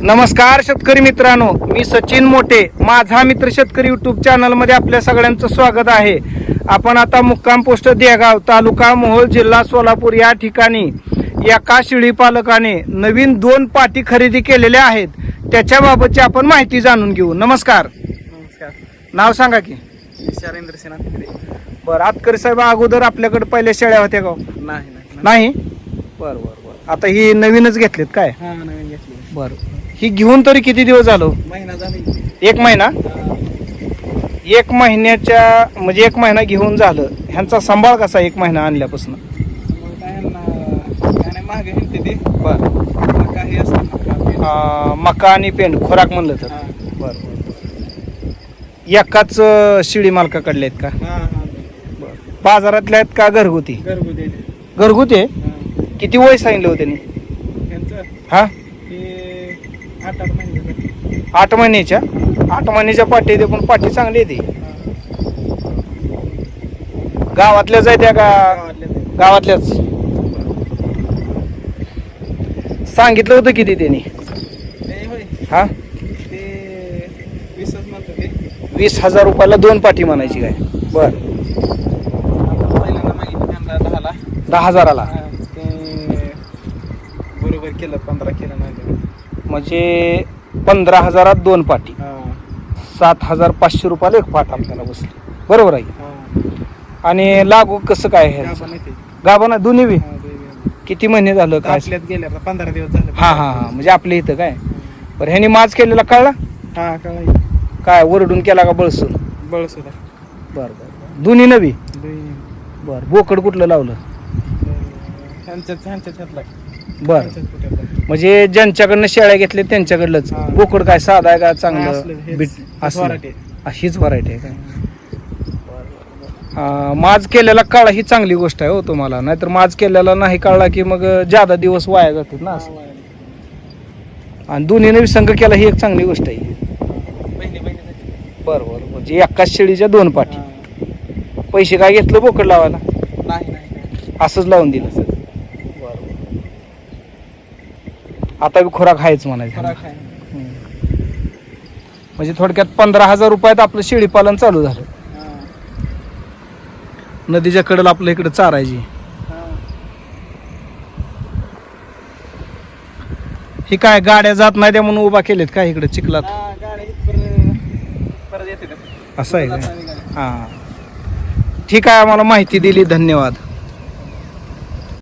नमस्कार शेतकरी मित्रांनो मी सचिन मोठे. माझा मित्र शेतकरी युट्यूब चॅनलमध्ये आपल्या सगळ्यांचं स्वागत आहे. आपण आता मुक्काम पोस्ट देगाव तालुका मोहोळ जिल्हा सोलापूर या ठिकाणी एका शेळी पालकाने नवीन दोन पाटी खरेदी केलेल्या आहेत. त्याच्याबाबतची आपण माहिती जाणून घेऊ. नमस्कार. नमस्कार. नाव सांगा की. शरेंद्र सिन्हा बरं आतकरी साहेब अगोदर आपल्याकडे पहिल्या शेळ्या होत्या का हो? नाही नाही नाही. बरं बरं बरं. आता ही नवीनच घेतलीत काय? हा नवीन घेतली बरं. ही घेऊन तरी किती दिवस झालो? महिना झाली. एक महिना. एक महिन्याच्या म्हणजे एक महिना घेऊन झालं. ह्यांचा सांभाळ कसा एक महिना आणल्यापासून? मग ते. बर. काही असतं मका आणि पेंड खोराक म्हणलं तर. बर एकाच शिडी मालकाकडले आहेत का? हा हा. बाजारातल्या आहेत का घरगुती? घरगुती घरगुती आहे. किती वय सांगितलं होतं त्यांनी? हे? आठ आठ महिने. आठ महिन्याच्या? आठ महिन्याच्या पाठी येते पण पाठी चांगली येते. गावातल्याच आहे त्या का. गावातल्याच. सांगितलं होतं किती त्यांनी? हा? वीस हजार रुपयाला दोन पाठी म्हणायची काय? बर. दहा हजाराला. ते बरोबर केलं पंधरा केलं नाही. म्हणजे पंधरा हजारात दोन पाठी हा. सात हजार पाचशे रुपयाला एक पाठ आपल्याला बसली. बरोबर आहे? आणि लागू कसं काय आहे? गाभा ना दोन्ही बी? किती महिने झालं काय? आपल्यात गेले आता पंधरा दिवस झाले. हा हा हा. म्हणजे आपल्या इथं काय? बरं ह्यानी माज केलेला कळला? हा काय काय वरडून केला का बळसून? बळस होता बरं बरं. दोन्ही नवी. बरं बोकड कुठलं लावलं? ह्यांच्यात ह्यांच्यात ह्यातला बरं. म्हणजे ज्यांच्याकडनं शेळ्या घेतल्या त्यांच्याकडलंच. हा. बोकड काय साधा आहे का असलं, चांगलं हेच- बीट हेच असलं. व्हरायटी आहे. काय माज केलेला काळा ही चांगली गोष्ट आहे हो तुम्हाला. नाहीतर माज केलेला नाही कळला की मग जादा दिवस वाया जातात ना असं. आणि दोन्हीने संघ केला ही एक चांगली गोष्ट आहे. बरं बरं. म्हणजे एकाच शेळीच्या दोन पाठी. पैसे काय घेतलं बोकड लावायला. असंच लावून दिलं असंच. आता बी खोराक आहेच म्हणायचं फरक आहे. हम्म. म्हणजे थोडक्यात पंधरा हजार रुपयात आपलं शेळी पालन चालू झालं हा. नदीच्या कडेला आपलं इकडे चारायची हा. ही काय गाड्या जात नाही त्या म्हणून उभा केलेत काय इकडे चिखलात हा, गाडी इथपर्यंत- परत येते का? असं आहे का गाडी. हां ठीक आहे आम्हाला माहिती दिली धन्यवाद